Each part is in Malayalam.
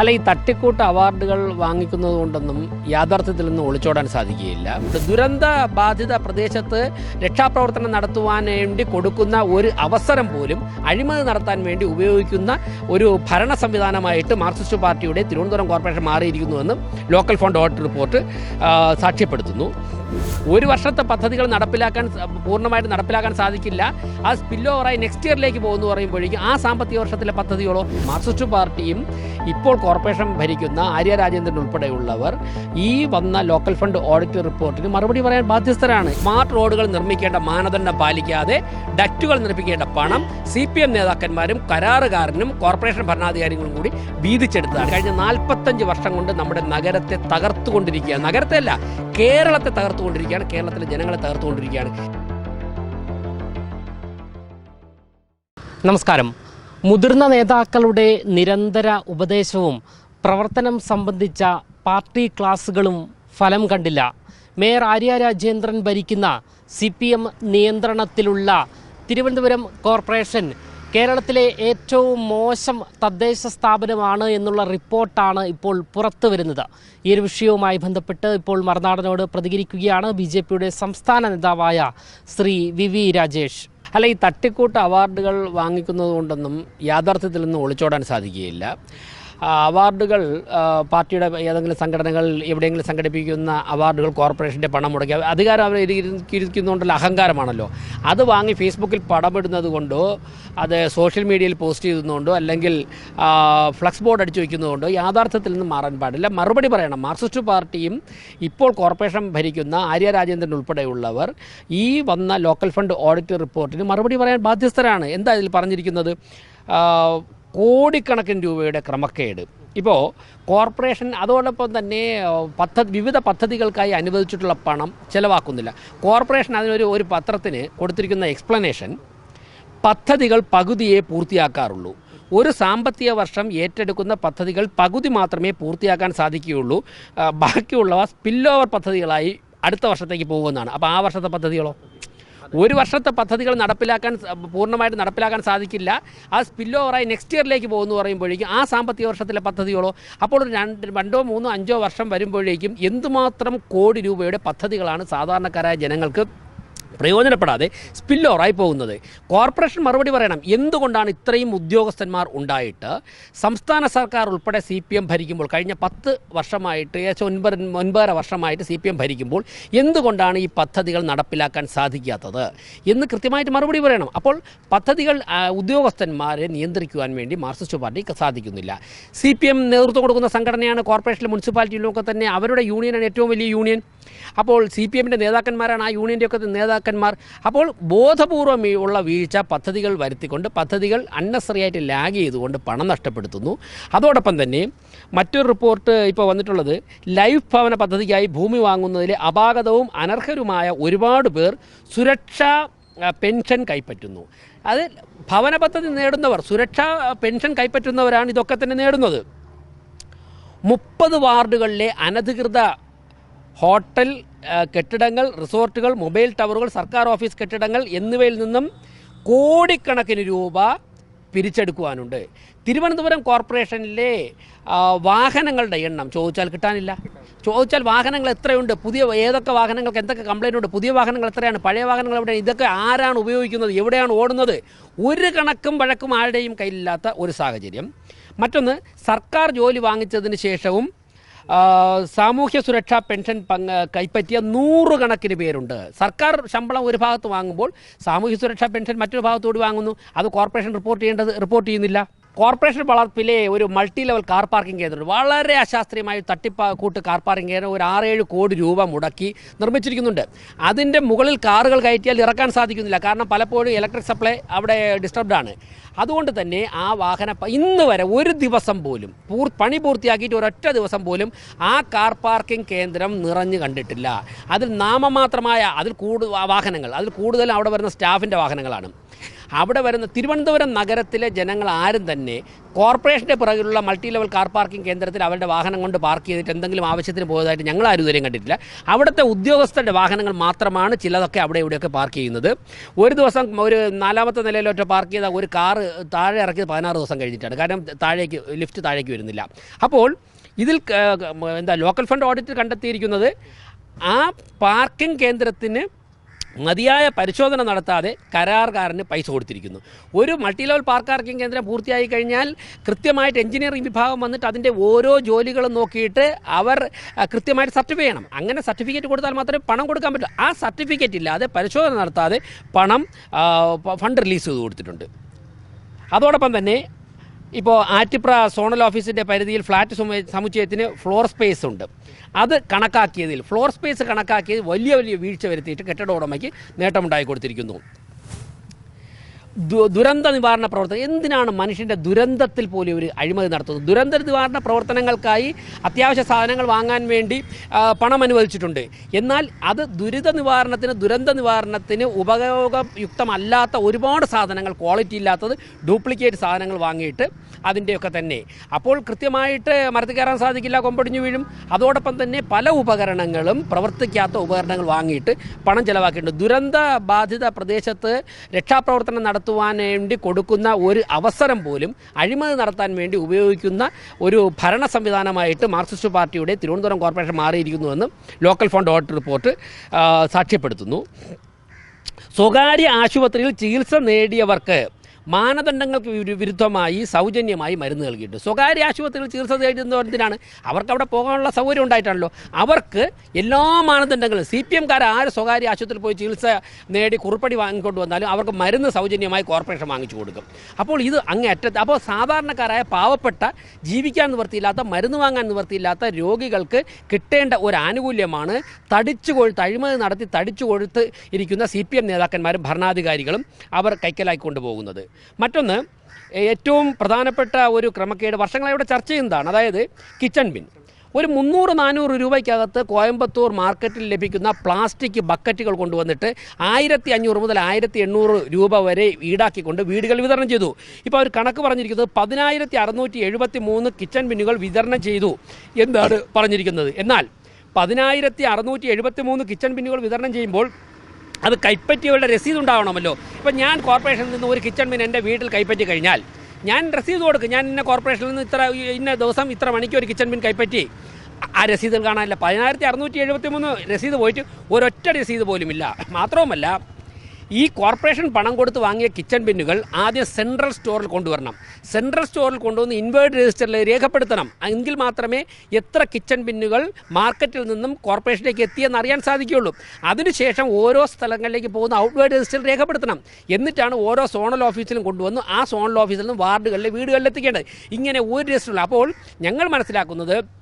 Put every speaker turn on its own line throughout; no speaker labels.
അല്ല ഈ തട്ടിക്കൂട്ട് അവാർഡുകൾ വാങ്ങിക്കുന്നത് കൊണ്ടൊന്നും യാഥാർത്ഥ്യത്തിൽ നിന്ന് ഒളിച്ചോടാൻ സാധിക്കുകയില്ല. ദുരന്ത ബാധിത പ്രദേശത്ത് രക്ഷാപ്രവർത്തനം നടത്തുവാൻ വേണ്ടി കൊടുക്കുന്ന ഒരു അവസരം പോലും അഴിമതി നടത്താൻ വേണ്ടി ഉപയോഗിക്കുന്ന ഒരു ഭരണ സംവിധാനമായിട്ട് മാർക്സിസ്റ്റ് പാർട്ടിയുടെ തിരുവനന്തപുരം കോർപ്പറേഷൻ മാറിയിരിക്കുന്നുവെന്ന് ലോക്കൽ ഫണ്ട് ഓഡിറ്റ് റിപ്പോർട്ട് സാക്ഷ്യപ്പെടുത്തുന്നു. ഒരു വർഷത്തെ പദ്ധതികൾ നടപ്പിലാക്കാൻ പൂർണമായിട്ട് നടപ്പിലാക്കാൻ സാധിക്കില്ല. ആ സ്പില്ലോവറായി നെക്സ്റ്റ് ഇയറിലേക്ക് പോകുന്നു പറയുമ്പോഴേക്കും ആ സാമ്പത്തിക വർഷത്തിലെ പദ്ധതികളോ മാർക്സിസ്റ്റ് പാർട്ടിയും ഇപ്പോൾ കോർപ്പറേഷൻ ഭരിക്കുന്ന ആര്യ രാജേന്ദ്രൻ ഉൾപ്പെടെയുള്ളവർ ഈ വന്ന ലോക്കൽ ഫണ്ട് ഓഡിറ്റ് റിപ്പോർട്ടിന് മറുപടി പറയാൻ ബാധ്യസ്ഥരാണ്. സ്മാർട്ട് റോഡുകൾ നിർമ്മിക്കേണ്ട മാനദണ്ഡം പാലിക്കാതെ ഡക്റ്റുകൾ നിർമ്മിക്കേണ്ട പണം സി പി എം നേതാക്കന്മാരും കരാറുകാരനും കോർപ്പറേഷൻ ഭരണാധികാരികളും കൂടി വീതിച്ചെടുത്തതാണ്. കഴിഞ്ഞ നാൽപ്പത്തഞ്ച് വർഷം കൊണ്ട് നമ്മുടെ നഗരത്തെ തകർത്തുകൊണ്ടിരിക്കുകയാണ്. നഗരത്തെ അല്ല കേരളത്തെ തകർത്തുകൊണ്ടിരിക്കുകയാണ്. കേരളത്തിലെ ജനങ്ങളെ തകർത്തുകൊണ്ടിരിക്കുകയാണ്. നമസ്കാരം. മുതിർന്ന നേതാക്കളുടെ നിരന്തര ഉപദേശവും പ്രവർത്തനം സംബന്ധിച്ച പാർട്ടി ക്ലാസുകളും ഫലം കണ്ടില്ല. മേയർ ആര്യ രാജേന്ദ്രൻ ഭരിക്കുന്ന സി പി എം നിയന്ത്രണത്തിലുള്ള തിരുവനന്തപുരം കോർപ്പറേഷൻ കേരളത്തിലെ ഏറ്റവും മോശം തദ്ദേശ സ്ഥാപനമാണ് എന്നുള്ള റിപ്പോർട്ടാണ് ഇപ്പോൾ പുറത്തു വരുന്നത്. ഈ ഒരു വിഷയവുമായി ബന്ധപ്പെട്ട് ഇപ്പോൾ മറുനാടനോട് പ്രതികരിക്കുകയാണ് ബി സംസ്ഥാന നേതാവായ ശ്രീ വി രാജേഷ്. അല്ല ഈ തട്ടിക്കൂട്ട് അവാർഡുകൾ വാങ്ങിക്കുന്നത് കൊണ്ടൊന്നും യാഥാർത്ഥ്യത്തിൽ നിന്ന് ഒളിച്ചോടാൻ സാധിക്കുകയില്ല. അവാർഡുകൾ പാർട്ടിയുടെ ഏതെങ്കിലും സംഘടനകൾ എവിടെയെങ്കിലും സംഘടിപ്പിക്കുന്ന അവാർഡുകൾ കോർപ്പറേഷന്റെ പണം മുടക്കി അധികാരം അവർ ഇരിക്കുന്നതുകൊണ്ടുള്ള അഹങ്കാരമാണല്ലോ. അത് വാങ്ങി ഫേസ്ബുക്കിൽ പടമിടുന്നത് കൊണ്ടോ അത് സോഷ്യൽ മീഡിയയിൽ പോസ്റ്റ് ചെയ്യുന്നതുകൊണ്ടോ അല്ലെങ്കിൽ ഫ്ലക്സ് ബോർഡ് അടിച്ചു വയ്ക്കുന്നതുകൊണ്ടോ യാഥാർത്ഥ്യത്തിൽ നിന്ന് മാറാൻ പാടില്ല. മറുപടി പറയണം മാർക്സിസ്റ്റ് പാർട്ടിയും ഇപ്പോൾ കോർപ്പറേഷൻ ഭരിക്കുന്ന ആര്യ രാജേന്ദ്രൻ ഉൾപ്പെടെയുള്ളവർ ഈ വന്ന ലോക്കൽ ഫണ്ട് ഓഡിറ്റ് റിപ്പോർട്ടിന് മറുപടി പറയാൻ ബാധ്യസ്ഥരാണ്. എന്താ ഇതിൽ പറഞ്ഞിരിക്കുന്നത്? കോടിക്കണക്കിന് രൂപയുടെ ക്രമക്കേട്. ഇപ്പോൾ കോർപ്പറേഷൻ അതോടൊപ്പം തന്നെ പദ്ധ വിവിധ പദ്ധതികൾക്കായി അനുവദിച്ചിട്ടുള്ള പണം ചിലവാക്കുന്നില്ല. കോർപ്പറേഷൻ അതിനൊരു ഒരു പത്രത്തിന് കൊടുത്തിരിക്കുന്ന എക്സ്പ്ലനേഷൻ പദ്ധതികൾ പകുതിയെ പൂർത്തിയാക്കാറുള്ളൂ. ഒരു സാമ്പത്തിക വർഷം ഏറ്റെടുക്കുന്ന പദ്ധതികൾ പകുതി മാത്രമേ പൂർത്തിയാക്കാൻ സാധിക്കുകയുള്ളൂ. ബാക്കിയുള്ളവ സ്പില്ലോവർ പദ്ധതികളായി അടുത്ത വർഷത്തേക്ക് പോകുന്നതാണ്. അപ്പോൾ ആ വർഷത്തെ പദ്ധതികളോ? ഒരു വർഷത്തെ പദ്ധതികൾ നടപ്പിലാക്കാൻ പൂർണമായിട്ട് നടപ്പിലാക്കാൻ സാധിക്കില്ല. ആ സ്പില്ലോ ഓവറായി നെക്സ്റ്റ് ഇയറിലേക്ക് പോകുന്നു പറയുമ്പോഴേക്കും ആ സാമ്പത്തിക വർഷത്തിലെ പദ്ധതികളോ അപ്പോൾ രണ്ട് രണ്ടോ മൂന്നോ അഞ്ചോ വർഷം വരുമ്പോഴേക്കും എന്തുമാത്രം കോടി രൂപയുടെ പദ്ധതികളാണ് സാധാരണക്കാരായ ജനങ്ങൾക്ക് പ്രയോജനപ്പെടാതെ സ്പിൽ ഓവറായി പോകുന്നത് കോർപ്പറേഷൻ മറുപടി പറയണം എന്തുകൊണ്ടാണ് ഇത്രയും ഉദ്യോഗസ്ഥന്മാർ ഉണ്ടായിട്ട്? സംസ്ഥാന സർക്കാർ ഉൾപ്പെടെ സി പി എം ഭരിക്കുമ്പോൾ കഴിഞ്ഞ പത്ത് വർഷമായിട്ട് ഏകദേശം ഒൻപത് ഒൻപതര വർഷമായിട്ട് സി പി എം ഭരിക്കുമ്പോൾ എന്തുകൊണ്ടാണ് ഈ പദ്ധതികൾ നടപ്പിലാക്കാൻ സാധിക്കാത്തത്? എന്ന് കൃത്യമായിട്ട് മറുപടി പറയണം. അപ്പോൾ പദ്ധതികൾ ഉദ്യോഗസ്ഥന്മാരെ നിയന്ത്രിക്കുവാൻ വേണ്ടി മാർക്സിസ്റ്റ് പാർട്ടിക്ക് സാധിക്കുന്നില്ല. സി പി എം നേതൃത്വം കൊടുക്കുന്ന സംഘടനയാണ് കോർപ്പറേഷനിലും മുനിസിപ്പാലിറ്റിയിലും ഒക്കെ തന്നെ അവരുടെ യൂണിയനാണ് ഏറ്റവും വലിയ യൂണിയൻ. അപ്പോൾ സി പി എമ്മിന്റെ നേതാക്കന്മാരാണ് ആ യൂണിയന്റെ ഒക്കെ നേതാക്കന്മാർ. അപ്പോൾ ബോധപൂർവം ഉള്ള വീഴ്ച പദ്ധതികൾ വരുത്തിക്കൊണ്ട് പദ്ധതികൾ അന്നസറിയായിട്ട് ലാഗ് ചെയ്തുകൊണ്ട് പണം നഷ്ടപ്പെടുത്തുന്നു. അതോടൊപ്പം തന്നെ മറ്റൊരു റിപ്പോർട്ട് ഇപ്പോൾ വന്നിട്ടുള്ളത് ലൈഫ് ഭവന പദ്ധതിക്കായി ഭൂമി വാങ്ങുന്നതിലെ അപാകതവും അനർഹരുമായ ഒരുപാട് പേർ സുരക്ഷാ പെൻഷൻ കൈപ്പറ്റുന്നു. അത് ഭവന പദ്ധതി നേടുന്നവർ സുരക്ഷാ പെൻഷൻ കൈപ്പറ്റുന്നവരാണ് ഇതൊക്കെ തന്നെ നേടുന്നത്. മുപ്പത് വാർഡുകളിലെ അനധികൃത ഹോട്ടൽ കെട്ടിടങ്ങൾ റിസോർട്ടുകൾ മൊബൈൽ ടവറുകൾ സർക്കാർ ഓഫീസ് കെട്ടിടങ്ങൾ എന്നിവയിൽ നിന്നും കോടിക്കണക്കിന് രൂപ പിരിച്ചെടുക്കുവാനുണ്ട്. തിരുവനന്തപുരം കോർപ്പറേഷനിലെ വാഹനങ്ങളുടെ എണ്ണം ചോദിച്ചാൽ കിട്ടാനില്ല. ചോദിച്ചാൽ വാഹനങ്ങൾ എത്രയുണ്ട്? പുതിയ ഏതൊക്കെ വാഹനങ്ങൾക്ക് എന്തൊക്കെ കംപ്ലൈന്റ് ഉണ്ട്? പുതിയ വാഹനങ്ങൾ എത്രയാണ്? പഴയ വാഹനങ്ങൾ എവിടെയാണ്? ഇതൊക്കെ ആരാണ് ഉപയോഗിക്കുന്നത്? എവിടെയാണ് ഓടുന്നത്? ഒരു കണക്കും വഴക്കും ആരുടെയും കയ്യിലില്ലാത്ത ഒരു സാഹചര്യം. മറ്റൊന്ന് സർക്കാർ ജോലി വാങ്ങിച്ചതിന് ശേഷവും സാമൂഹ്യ സുരക്ഷാ പെൻഷൻ പങ്ക് കൈപ്പറ്റിയ നൂറുകണക്കിന് പേരുണ്ട്. സർക്കാർ ശമ്പളം ഒരു ഭാഗത്ത് വാങ്ങുമ്പോൾ സാമൂഹ്യ സുരക്ഷാ പെൻഷൻ മറ്റൊരു ഭാഗത്തോട് വാങ്ങുന്നു. അത് കോർപ്പറേഷൻ റിപ്പോർട്ട് ചെയ്യേണ്ടത് റിപ്പോർട്ട് ചെയ്യുന്നില്ല. കോർപ്പറേഷൻ വളർപ്പിലെ ഒരു മൾട്ടി ലെവൽ കാർ പാർക്കിംഗ് കേന്ദ്രം വളരെ അശാസ്ത്രീയമായി തട്ടിപ്പാ കൂട്ട് കാർ പാർക്കിംഗ് കേന്ദ്രം ഒരു ആറേഴ് കോടി രൂപ മുടക്കി നിർമ്മിച്ചിരിക്കുന്നുണ്ട്. അതിന്റെ മുകളിൽ കാറുകൾ കയറ്റിയാൽ ഇറക്കാൻ സാധിക്കുന്നില്ല. കാരണം പലപ്പോഴും ഇലക്ട്രിക് സപ്ലൈ അവിടെ ഡിസ്റ്റർബ്ഡ് ആണ്. അതുകൊണ്ട് തന്നെ ആ വാഹന ഇന്ന് വരെ ഒരു ദിവസം പോലും പൂർ പണി പൂർത്തിയാക്കിയിട്ട് ഒരൊറ്റ ദിവസം പോലും ആ കാർ പാർക്കിംഗ് കേന്ദ്രം നിറഞ്ഞു കണ്ടിട്ടില്ല. അതിൽ നാമമാത്രമായ അതിൽ കൂടു വാഹനങ്ങൾ അതിൽ കൂടുതൽ അവിടെ വരുന്ന സ്റ്റാഫിന്റെ വാഹനങ്ങളാണ്. അവിടെ വരുന്ന തിരുവനന്തപുരം നഗരത്തിലെ ജനങ്ങൾ ആരും തന്നെ കോർപ്പറേഷന്റെ പുറകിലുള്ള മൾട്ടി ലെവൽ കാർ പാർക്കിംഗ് കേന്ദ്രത്തിൽ അവരുടെ വാഹനം കൊണ്ട് പാർക്ക് ചെയ്തിട്ട് എന്തെങ്കിലും ആവശ്യത്തിന് പോയതായിട്ട് ഞങ്ങൾ ആരും ഇതുവരെയും കണ്ടിട്ടില്ല. അവിടുത്തെ ഉദ്യോഗസ്ഥരുടെ വാഹനങ്ങൾ മാത്രമാണ് ചിലതൊക്കെ അവിടെ ഇവിടെയൊക്കെ പാർക്ക് ചെയ്യുന്നത്. ഒരു ദിവസം ഒരു നാലാമത്തെ നിലയിലൊറ്റ പാർക്ക് ചെയ്ത ഒരു കാറ് താഴെ ഇറക്കിയത് പതിനാറ് ദിവസം കഴിഞ്ഞിട്ടാണ്. കാരണം താഴേക്ക് ലിഫ്റ്റ് താഴേക്ക് വരുന്നില്ല. അപ്പോൾ ഇതിൽ എന്താ ലോക്കൽ ഫണ്ട് ഓഡിറ്റ് കണ്ടെത്തിയിരിക്കുന്നത് ആ പാർക്കിംഗ് കേന്ദ്രത്തിന് മതിയായ പരിശോധന നടത്താതെ കരാറുകാരന് പൈസ കൊടുത്തിരിക്കുന്നു. ഒരു മൾട്ടി ലെവൽ പാർക്ക് പാർക്കിംഗ് കേന്ദ്രം പൂർത്തിയായി കഴിഞ്ഞാൽ കൃത്യമായിട്ട് എഞ്ചിനീയറിംഗ് വിഭാഗം വന്നിട്ട് അതിന്റെ ഓരോ ജോലികളും നോക്കിയിട്ട് അവർ കൃത്യമായിട്ട് സർട്ടിഫൈ ചെയ്യണം. അങ്ങനെ സർട്ടിഫിക്കറ്റ് കൊടുത്താൽ മാത്രമേ പണം കൊടുക്കാൻ പറ്റൂ. ആ സർട്ടിഫിക്കറ്റ് ഇല്ലാതെ പരിശോധന നടത്താതെ പണം ഫണ്ട് റിലീസ് ചെയ്ത് കൊടുത്തിട്ടുണ്ട്. അതോടൊപ്പം തന്നെ ഇപ്പോൾ ആറ്റിപ്ര സോണൽ ഓഫീസിന്റെ പരിധിയിൽ ഫ്ലാറ്റ് സമു- സമുച്ചയത്തിന് ഫ്ലോർ സ്പേസ് ഉണ്ട്. അത് കണക്കാക്കിയതിൽ ഫ്ലോർ സ്പേസ് കണക്കാക്കിയതിൽ വലിയ വലിയ വീഴ്ച വരുത്തിയിട്ട് കെട്ടിട ഉടമയ്ക്ക് നേട്ടമുണ്ടായി കൊടുത്തിരിക്കുന്നു. ദുരന്ത നിവാരണ പ്രവർത്തനം. എന്തിനാണ് മനുഷ്യന്റെ ദുരന്തത്തിൽ പോലും ഒരു അഴിമതി നടത്തുന്നത്? ദുരന്ത നിവാരണ പ്രവർത്തനങ്ങൾക്കായി അത്യാവശ്യ സാധനങ്ങൾ വാങ്ങാൻ വേണ്ടി പണം അനുവദിച്ചിട്ടുണ്ട്. എന്നാൽ അത് ദുരിത നിവാരണത്തിന് ദുരന്ത നിവാരണത്തിന് ഉപയോഗയുക്തമല്ലാത്ത ഒരുപാട് സാധനങ്ങൾ ക്വാളിറ്റി ഇല്ലാത്തത് ഡ്യൂപ്ലിക്കേറ്റ് സാധനങ്ങൾ വാങ്ങിയിട്ട് അതിന്റെയൊക്കെ തന്നെ. അപ്പോൾ കൃത്യമായിട്ട് മരത്തിൽ കയറാൻ സാധിക്കില്ല കൊമ്പടിഞ്ഞു വീഴും. അതോടൊപ്പം തന്നെ പല ഉപകരണങ്ങളും പ്രവർത്തിക്കാത്ത ഉപകരണങ്ങൾ വാങ്ങിയിട്ട് പണം ചിലവാക്കിയിട്ടുണ്ട്. ദുരന്ത ബാധിത പ്രദേശത്ത് രക്ഷാപ്രവർത്തനം നടത്തുവാൻ വേണ്ടി കൊടുക്കുന്ന ഒരു അവസരം പോലും അഴിമതി നടത്താൻ വേണ്ടി ഉപയോഗിക്കുന്ന ഒരു ഭരണ സംവിധാനമായിട്ട് മാർക്സിസ്റ്റ് പാർട്ടിയുടെ തിരുവനന്തപുരം കോർപ്പറേഷൻ മാറിയിരിക്കുന്നുവെന്ന് ലോക്കൽ ഫണ്ട് ഓഡിറ്റ് റിപ്പോർട്ട് സാക്ഷ്യപ്പെടുത്തുന്നു. സ്വകാര്യ ആശുപത്രിയിൽ ചികിത്സ നേടിയവർക്ക് മാനദണ്ഡങ്ങൾക്ക് വിരുദ്ധമായി സൗജന്യമായി മരുന്ന് നൽകിയിട്ടുണ്ട്. സ്വകാര്യ ആശുപത്രികൾ ചികിത്സ നേടുന്നതിനാണ് അവർക്ക് അവിടെ പോകാനുള്ള സൗകര്യം ഉണ്ടായിട്ടാണല്ലോ. അവർക്ക് എല്ലാ മാനദണ്ഡങ്ങളും സി പി എംകാർ ആര് സ്വകാര്യ ആശുപത്രിയിൽ പോയി ചികിത്സ നേടി കുറിപ്പടി വാങ്ങിക്കൊണ്ട് വന്നാലും അവർക്ക് മരുന്ന് സൗജന്യമായി കോർപ്പറേഷൻ വാങ്ങിച്ചു കൊടുക്കും. അപ്പോൾ ഇത് അങ്ങേ അറ്റത്ത് അപ്പോൾ സാധാരണക്കാരായ പാവപ്പെട്ട ജീവിക്കാൻ നിവൃത്തിയില്ലാത്ത മരുന്ന് വാങ്ങാൻ നിവൃത്തിയില്ലാത്ത രോഗികൾക്ക് കിട്ടേണ്ട ഒരു ആനുകൂല്യമാണ് തടിച്ചു കൊഴുത്ത് അഴിമതി നടത്തി തടിച്ചു കൊഴുത്ത് ഇരിക്കുന്ന സി പി എം നേതാക്കന്മാരും ഭരണാധികാരികളും അവർ കൈക്കലാക്കി കൊണ്ടുപോകുന്നത് മറ്റൊന്ന് ഏറ്റവും പ്രധാനപ്പെട്ട ഒരു ക്രമക്കേട് വർഷങ്ങളായി ചർച്ച ചെയ്യുന്നതാണ്. അതായത് കിച്ചൺ ബിൻ. ഒരു മുന്നൂറ് നാനൂറ് രൂപയ്ക്കകത്ത് കോയമ്പത്തൂർ മാർക്കറ്റിൽ ലഭിക്കുന്ന പ്ലാസ്റ്റിക് ബക്കറ്റുകൾ കൊണ്ടുവന്നിട്ട് ആയിരത്തി അഞ്ഞൂറ് മുതൽ ആയിരത്തി എണ്ണൂറ് രൂപ വരെ ഈടാക്കിക്കൊണ്ട് വീടുകൾ വിതരണം ചെയ്തു. ഇപ്പോൾ അവർ കണക്ക് പറഞ്ഞിരിക്കുന്നത് പതിനായിരത്തി അറുന്നൂറ്റി എഴുപത്തി മൂന്ന് കിച്ചൺ ബിന്നുകൾ വിതരണം ചെയ്തു എന്നാണ് പറഞ്ഞിരിക്കുന്നത്. എന്നാൽ പതിനായിരത്തി അറുന്നൂറ്റി എഴുപത്തി മൂന്ന് കിച്ചൺ ബിന്നുകൾ വിതരണം ചെയ്യുമ്പോൾ അത് കൈപ്പറ്റിയവരുടെ രസീത് ഉണ്ടാവണമല്ലോ. ഇപ്പം ഞാൻ കോർപ്പറേഷനിൽ നിന്ന് ഒരു കിച്ചൺ മീൻ എന്റെ വീട്ടിൽ കൈപ്പറ്റി കഴിഞ്ഞാൽ ഞാൻ രസീത് കൊടുക്കും. ഞാൻ ഇന്ന കോർപ്പറേഷനിൽ നിന്ന് ഇത്ര ഇന്ന ദിവസം ഇത്ര മണിക്ക് ഒരു കിച്ചൺ മീൻ കൈപ്പറ്റി ആ രസീതിൽ കാണാനില്ല. പതിനായിരത്തി അറുന്നൂറ്റി എഴുപത്തി മൂന്ന് രസീത് പോയിട്ട് ഒരൊറ്റ രസീത് പോലുമില്ല. മാത്രവുമല്ല ഈ കോർപ്പറേഷൻ പണം കൊടുത്ത് വാങ്ങിയ കിച്ചൺ ബിന്നുകൾ ആദ്യം സെൻട്രൽ സ്റ്റോറിൽ കൊണ്ടുവരണം. സെൻട്രൽ സ്റ്റോറിൽ കൊണ്ടുവന്ന് ഇൻവേർഡ് രജിസ്റ്ററിൽ രേഖപ്പെടുത്തണം. എങ്കിൽ മാത്രമേ എത്ര കിച്ചൺ ബിന്നുകൾ മാർക്കറ്റിൽ നിന്നും കോർപ്പറേഷനിലേക്ക് എത്തിയെന്ന് അറിയാൻ സാധിക്കുകയുള്ളൂ. അതിനുശേഷം ഓരോ സ്ഥലങ്ങളിലേക്ക് പോകുന്ന ഔട്ട്വേർഡ് രജിസ്റ്ററിൽ രേഖപ്പെടുത്തണം. എന്നിട്ടാണ് ഓരോ സോണൽ ഓഫീസിലും കൊണ്ടുവന്ന് ആ സോണൽ ഓഫീസിൽ നിന്ന് വാർഡുകളിലെ വീടുകളിലെത്തിക്കേണ്ടത്. ഇങ്ങനെ ഒരു രജിസ്റ്ററുള്ള അപ്പോൾ ഞങ്ങൾ മനസ്സിലാക്കുന്നത്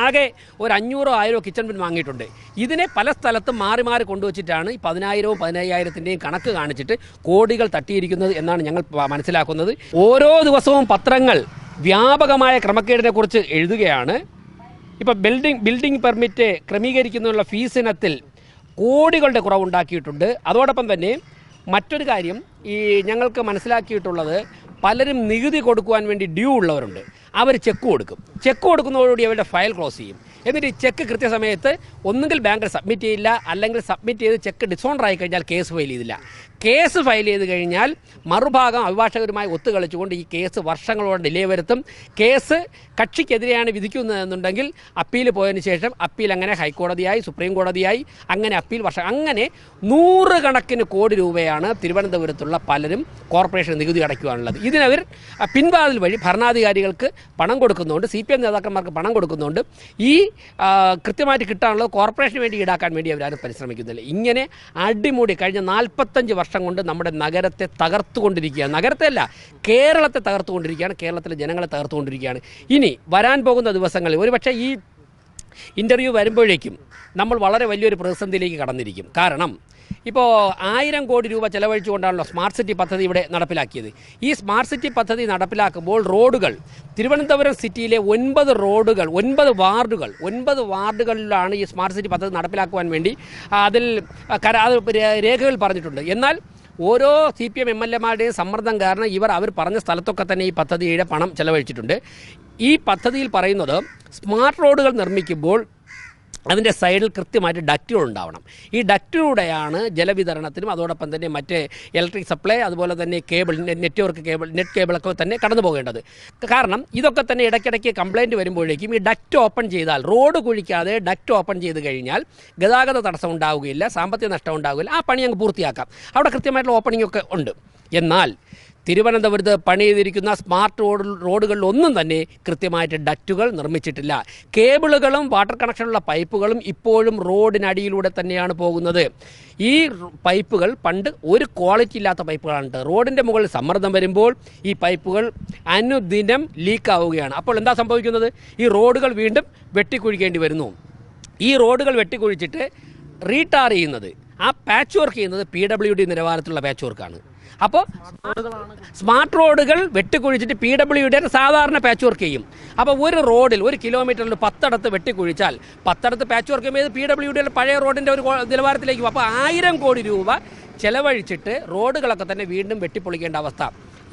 ആകെ ഒരു അഞ്ഞൂറോ ആയിരോ കിച്ചൺ ബിൻ വാങ്ങിയിട്ടുണ്ട്. ഇതിനെ പല സ്ഥലത്തും മാറി മാറി കൊണ്ടുവച്ചിട്ടാണ് ഈ പതിനായിരവും പതിനയ്യായിരത്തിന്റെയും കണക്ക് കാണിച്ചിട്ട് കോടികൾ തട്ടിയിരിക്കുന്നത് എന്നാണ് ഞങ്ങൾ മനസ്സിലാക്കുന്നത്. ഓരോ ദിവസവും പത്രങ്ങൾ വ്യാപകമായ ക്രമക്കേടിനെ കുറിച്ച് എഴുതുകയാണ്. ഇപ്പോൾ ബിൽഡിംഗ് ബിൽഡിംഗ് പെർമിറ്റ് ക്രമീകരിക്കുന്നതിനുള്ള ഫീസിനത്തിൽ കോടികളുടെ കുറവുണ്ടാക്കിയിട്ടുണ്ട്. അതോടൊപ്പം തന്നെ മറ്റൊരു കാര്യം ഈ ഞങ്ങൾക്ക് മനസ്സിലാക്കിയിട്ടുള്ളത് പലരും നികുതി കൊടുക്കുവാൻ വേണ്ടി ഡ്യൂ ഉള്ളവരുണ്ട്. അവർ ചെക്ക് കൊടുക്കും. ചെക്ക് കൊടുക്കുന്നതോടുകൂടി അവരുടെ ഫയൽ ക്ലോസ് ചെയ്യും. എന്നിട്ട് ഈ ചെക്ക് കൃത്യസമയത്ത് ഒന്നുകിൽ ബാങ്കിൽ സബ്മിറ്റ് ചെയ്യില്ല അല്ലെങ്കിൽ സബ്മിറ്റ് ചെയ്ത് ചെക്ക് ഡിസോണർ ആയി കഴിഞ്ഞാൽ കേസ് ഫയൽ ചെയ്തില്ല. കേസ് ഫയൽ ചെയ്ത് കഴിഞ്ഞാൽ മറുഭാഗം അഭിഭാഷകരുമായി ഒത്തുകളിച്ചുകൊണ്ട് ഈ കേസ് വർഷങ്ങളോടെ ഡിലേ വരുത്തും. കേസ് കക്ഷിക്കെതിരെയാണ് വിധിക്കുന്നതെന്നുണ്ടെങ്കിൽ അപ്പീൽ പോയതിനു ശേഷം അപ്പീൽ അങ്ങനെ ഹൈക്കോടതിയായി സുപ്രീം കോടതിയായി അങ്ങനെ അപ്പീൽ വർഷം അങ്ങനെ നൂറുകണക്കിന് കോടി രൂപയാണ് തിരുവനന്തപുരത്തുള്ള പലരും കോർപ്പറേഷൻ നികുതി അടയ്ക്കുവാനുള്ളത്. ഇതിനവർ പിൻവാതിൽ വഴി ഭരണാധികാരികൾക്ക് പണം കൊടുക്കുന്നുണ്ട് സി പി എം നേതാക്കന്മാർക്ക് പണം കൊടുക്കുന്നുണ്ട്. ഈ കൃത്യമായിട്ട് കിട്ടാനുള്ളത് കോർപ്പറേഷന് വേണ്ടി ഈടാക്കാൻ വേണ്ടി അവരാരും പരിശ്രമിക്കുന്നില്ല. ഇങ്ങനെ അടിമുടി കഴിഞ്ഞ നാൽപ്പത്തഞ്ച് വർഷം കൊണ്ട് നമ്മുടെ നഗരത്തെ തകർത്തുകൊണ്ടിരിക്കുകയാണ്. നഗരത്തെ അല്ല കേരളത്തെ തകർത്തുകൊണ്ടിരിക്കുകയാണ്. കേരളത്തിലെ ജനങ്ങളെ തകർത്തുകൊണ്ടിരിക്കുകയാണ്. ഇനി വരാൻ പോകുന്ന ദിവസങ്ങളിൽ ഒരുപക്ഷെ ഈ ഇന്റർവ്യൂ വരുമ്പോഴേക്കും നമ്മൾ വളരെ വലിയൊരു പ്രതിസന്ധിയിലേക്ക് കടന്നിരിക്കും. കാരണം ഇപ്പോൾ ആയിരം കോടി രൂപ ചെലവഴിച്ചുകൊണ്ടാണല്ലോ സ്മാർട്ട് സിറ്റി പദ്ധതി ഇവിടെ നടപ്പിലാക്കിയത്. ഈ സ്മാർട്ട് സിറ്റി പദ്ധതി നടപ്പിലാക്കുമ്പോൾ റോഡുകൾ തിരുവനന്തപുരം സിറ്റിയിലെ ഒൻപത് റോഡുകൾ ഒൻപത് വാർഡുകൾ ഒൻപത് വാർഡുകളിലാണ് ഈ സ്മാർട്ട് സിറ്റി പദ്ധതി നടപ്പിലാക്കുവാൻ വേണ്ടി അതിൽ കരാ രേഖകൾ പറഞ്ഞിട്ടുണ്ട്. എന്നാൽ ഓരോ C P M M L എമാരുടെയും സമ്മർദ്ദം കാരണം ഇവർ അവർ പറഞ്ഞ സ്ഥലത്തൊക്കെ തന്നെ ഈ പദ്ധതിയുടെ പണം ചെലവഴിച്ചിട്ടുണ്ട്. ഈ പദ്ധതിയിൽ പറയുന്നത് സ്മാർട്ട് റോഡുകൾ നിർമ്മിക്കുമ്പോൾ അതിന്റെ സൈഡിൽ കൃത്യമായിട്ട് ഡക്റ്റുകൾ ഉണ്ടാവണം. ഈ ഡക്റ്റിലൂടെയാണ് ജലവിതരണത്തിനും അതോടൊപ്പം തന്നെ മറ്റേ ഇലക്ട്രിക് സപ്ലൈ അതുപോലെ തന്നെ കേബിൾ നെറ്റ്വർക്ക് കേബിൾ നെറ്റ് കേബിളൊക്കെ തന്നെ കടന്നു പോകേണ്ടത്. കാരണം ഇതൊക്കെ തന്നെ ഇടയ്ക്കിടയ്ക്ക് കംപ്ലയിന്റ് വരുമ്പോഴേക്കും ഈ ഡക്റ്റ് ഓപ്പൺ ചെയ്താൽ റോഡ് കുഴിക്കാതെ ഡക്റ്റ് ഓപ്പൺ ചെയ്ത് കഴിഞ്ഞാൽ ഗതാഗത തടസ്സം ഉണ്ടാവുകയില്ല സാമ്പത്തിക നഷ്ടം ഉണ്ടാവുകയില്ല ആ പണി അങ്ങ് പൂർത്തിയാക്കാം. അവിടെ കൃത്യമായിട്ടുള്ള ഓപ്പണിംഗ് ഒക്കെ ഉണ്ട്. എന്നാൽ തിരുവനന്തപുരത്ത് പണി ചെയ്തിരിക്കുന്ന സ്മാർട്ട് റോഡ് റോഡുകളിൽ ഒന്നും തന്നെ കൃത്യമായിട്ട് ഡറ്റുകൾ നിർമ്മിച്ചിട്ടില്ല. കേബിളുകളും വാട്ടർ കണക്ഷനുള്ള പൈപ്പുകളും ഇപ്പോഴും റോഡിനടിയിലൂടെ തന്നെയാണ് പോകുന്നത്. ഈ പൈപ്പുകൾ പണ്ട് ഒരു ക്വാളിറ്റി ഇല്ലാത്ത പൈപ്പുകളാണ് റോഡിന്റെ മുകളിൽ സമ്മർദ്ദം വരുമ്പോൾ ഈ പൈപ്പുകൾ അനുദിനം ലീക്കാവുകയാണ്. അപ്പോൾ എന്താ സംഭവിക്കുന്നത്? ഈ റോഡുകൾ വീണ്ടും വെട്ടിക്കുഴിക്കേണ്ടി വരുന്നു. ഈ റോഡുകൾ വെട്ടിക്കുഴിച്ചിട്ട് റീടാർ ചെയ്യുന്നത് ആ പാച്ച് വർക്ക് ചെയ്യുന്നത് പി ഡബ്ല്യു ഡി നിലവാരത്തിലുള്ള പാച്ച് വർക്കാണ്. അപ്പോൾ സ്മാർട്ട് റോഡുകൾ വെട്ടിക്കുഴിച്ചിട്ട് പി ഡബ്ല്യു ഡിയുടെ സാധാരണ പാച്ച് വർക്ക് ചെയ്യും. അപ്പോൾ ഒരു റോഡിൽ ഒരു കിലോമീറ്ററിൽ പത്തടത്ത് വെട്ടിക്കുഴിച്ചാൽ പത്തടത്ത് പാച്ച് വർക്ക് ചെയ്യുമ്പോൾ പി ഡബ്ല്യു ഡിയുടെ പഴയ റോഡിന്റെ ഒരു നിലവാരത്തിലേക്ക് പോകും. അപ്പോൾ ആയിരം കോടി രൂപ ചെലവഴിച്ചിട്ട് റോഡുകളൊക്കെ തന്നെ വീണ്ടും വെട്ടിപ്പൊളിക്കേണ്ട അവസ്ഥ.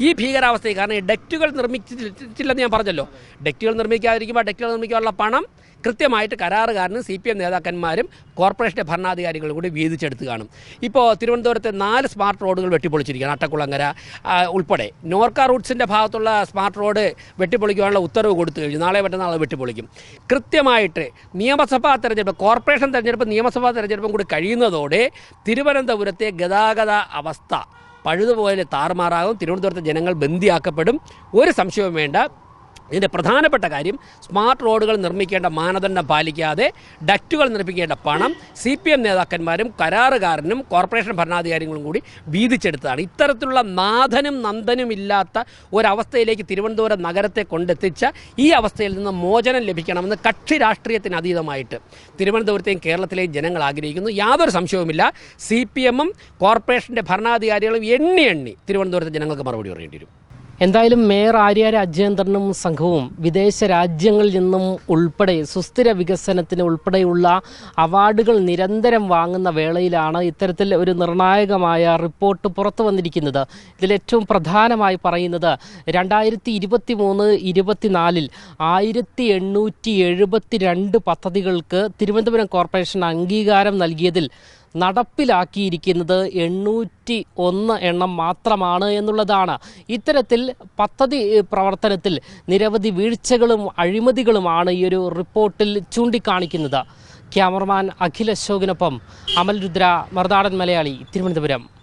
ഈ ഭീകരാവസ്ഥയിൽ കാരണം ഈ ഡെക്റ്റുകൾ നിർമ്മിച്ചിട്ടില്ലെന്ന് ഞാൻ പറഞ്ഞല്ലോ. ഡെക്റ്റുകൾ നിർമ്മിക്കാതിരിക്കുമ്പോൾ ഡെക്റ്റുകൾ നിർമ്മിക്കാനുള്ള പണം കൃത്യമായിട്ട് കരാറുകാരനും സി പി എം നേതാക്കന്മാരും കോർപ്പറേഷന്റെ ഭരണാധികാരികളും കൂടി വീതിച്ചെടുത്ത് കാണും. ഇപ്പോൾ തിരുവനന്തപുരത്തെ നാല് സ്മാർട്ട് റോഡുകൾ വെട്ടിപ്പൊളിച്ചിരിക്കുകയാണ്. അട്ടക്കുളങ്ങര ഉൾപ്പെടെ. നോർക്ക റൂട്ട്സിന്റെ ഭാഗത്തുള്ള സ്മാർട്ട് റോഡ് വെട്ടിപ്പൊളിക്കുവാനുള്ള ഉത്തരവ് കൊടുത്തു കഴിഞ്ഞു. നാളെ മറ്റന്നാൾ വെട്ടിപ്പൊളിക്കും. കൃത്യമായിട്ട് നിയമസഭാ തെരഞ്ഞെടുപ്പ് കോർപ്പറേഷൻ തെരഞ്ഞെടുപ്പ് നിയമസഭാ തെരഞ്ഞെടുപ്പും കൂടി കഴിയുന്നതോടെ തിരുവനന്തപുരത്തെ ഗതാഗത അവസ്ഥ പഴുതുപോലെ താറുമാറാകും. തിരുവനന്തപുരത്തെ ജനങ്ങൾ ബന്ദിയാക്കപ്പെടും. ഒരു സംശയവും വേണ്ട. ഇതിന്റെ പ്രധാനപ്പെട്ട കാര്യം സ്മാർട്ട് റോഡുകൾ നിർമ്മിക്കേണ്ട മാനദണ്ഡം പാലിക്കാതെ ഡക്റ്റുകൾ നിർമ്മിക്കേണ്ട പണം സി പി എം നേതാക്കന്മാരും കരാറുകാരനും കോർപ്പറേഷൻ ഭരണാധികാരികളും കൂടി വീതിച്ചെടുത്തതാണ്. ഇത്തരത്തിലുള്ള നാഥനും നന്ദനും ഇല്ലാത്ത ഒരവസ്ഥയിലേക്ക് തിരുവനന്തപുരം നഗരത്തെ കൊണ്ടെത്തിച്ച ഈ അവസ്ഥയിൽ നിന്ന് മോചനം ലഭിക്കണമെന്ന് കക്ഷി രാഷ്ട്രീയത്തിന് അതീതമായിട്ട് തിരുവനന്തപുരത്തെയും കേരളത്തിലെയും ജനങ്ങൾ ആഗ്രഹിക്കുന്നു. യാതൊരു സംശയവുമില്ല. സി പി എമ്മും കോർപ്പറേഷന്റെ ഭരണാധികാരികളും എണ്ണി എണ്ണി തിരുവനന്തപുരത്തെ ജനങ്ങൾക്ക് മറുപടി പറയേണ്ടി വരും.
എന്തായാലും മേയർ ആര്യ രാജേന്ദ്രനും സംഘവും വിദേശ രാജ്യങ്ങളിൽ നിന്നും ഉൾപ്പെടെ സുസ്ഥിര വികസനത്തിന് ഉൾപ്പെടെയുള്ള അവാർഡുകൾ നിരന്തരം വാങ്ങുന്ന വേളയിലാണ് ഇത്തരത്തിൽ ഒരു നിർണായകമായ റിപ്പോർട്ട് പുറത്തു വന്നിരിക്കുന്നത്. ഇതിലേറ്റവും പ്രധാനമായി പറയുന്നത് രണ്ടായിരത്തി ഇരുപത്തി മൂന്ന് ഇരുപത്തിനാലിൽ ആയിരത്തി എണ്ണൂറ്റി എഴുപത്തി രണ്ട് പദ്ധതികൾക്ക് തിരുവനന്തപുരം കോർപ്പറേഷൻ അംഗീകാരം നൽകിയതിൽ നടപ്പിലാക്കിയിരിക്കുന്നത് എണ്ണൂറ്റി ഒന്ന് എണ്ണം മാത്രമാണ് എന്നുള്ളതാണ്. ഇത്തരത്തിൽ പദ്ധതി പ്രവർത്തനത്തിൽ നിരവധി വീഴ്ചകളും അഴിമതികളുമാണ് ഈ ഒരു റിപ്പോർട്ടിൽ ചൂണ്ടിക്കാണിക്കുന്നത്. ക്യാമറമാൻ അഖിൽ അശോകിനൊപ്പം അമൽ രുദ്ര മറുനാടൻ മലയാളി തിരുവനന്തപുരം.